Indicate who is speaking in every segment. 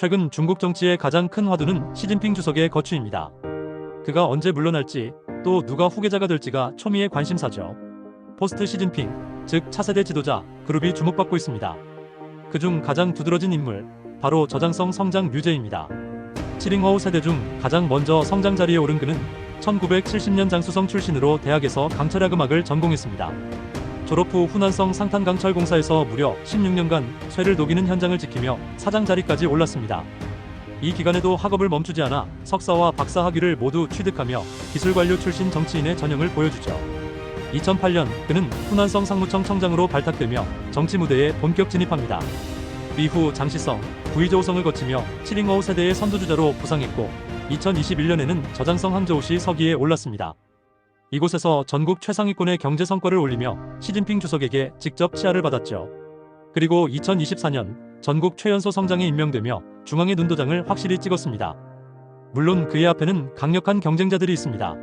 Speaker 1: 최근 중국 정치의 가장 큰 화두는 시진핑 주석의 거취입니다. 그가 언제 물러날지 또 누가 후계자가 될지가 초미의 관심사죠. 포스트 시진핑, 즉 차세대 지도자 그룹이 주목받고 있습니다. 그중 가장 두드러진 인물, 바로 저장성 성장 류제입니다. 칠링허우 세대 중 가장 먼저 성장 자리에 오른 그는 1970년 장수성 출신으로 대학에서 강철약 음악을 전공했습니다. 졸업 후 후난성 상탄강철공사에서 무려 16년간 쇠를 녹이는 현장을 지키며 사장 자리까지 올랐습니다. 이 기간에도 학업을 멈추지 않아 석사와 박사 학위를 모두 취득하며 기술관료 출신 정치인의 전형을 보여주죠. 2008년 그는 후난성 상무청 청장으로 발탁되며 정치 무대에 본격 진입합니다. 이후 장시성, 구이조우성을 거치며 칠링어우 세대의 선두주자로 부상했고 2021년에는 저장성 항저우시 서기에 올랐습니다. 이곳에서 전국 최상위권의 경제 성과를 올리며 시진핑 주석에게 직접 치하를 받았죠. 그리고 2024년 전국 최연소 성장에 임명되며 중앙의 눈도장을 확실히 찍었습니다. 물론 그의 앞에는 강력한 경쟁자들이 있습니다.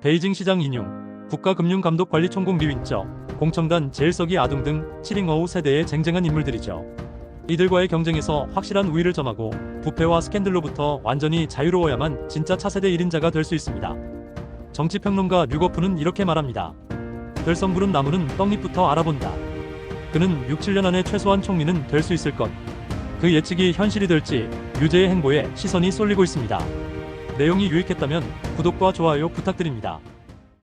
Speaker 1: 베이징 시장 인용, 국가금융감독관리총국 리윈쩌, 공청단 제일석이 아둥 등 칠링어우 세대의 쟁쟁한 인물들이죠. 이들과의 경쟁에서 확실한 우위를 점하고 부패와 스캔들로부터 완전히 자유로워야만 진짜 차세대 1인자가 될 수 있습니다. 정치평론가 류거프는 이렇게 말합니다. 별성 부른 나무는 떡잎부터 알아본다. 그는 6, 7년 안에 최소한 총리는 될 수 있을 것. 그 예측이 현실이 될지 류제의 행보에 시선이 쏠리고 있습니다. 내용이 유익했다면 구독과 좋아요 부탁드립니다.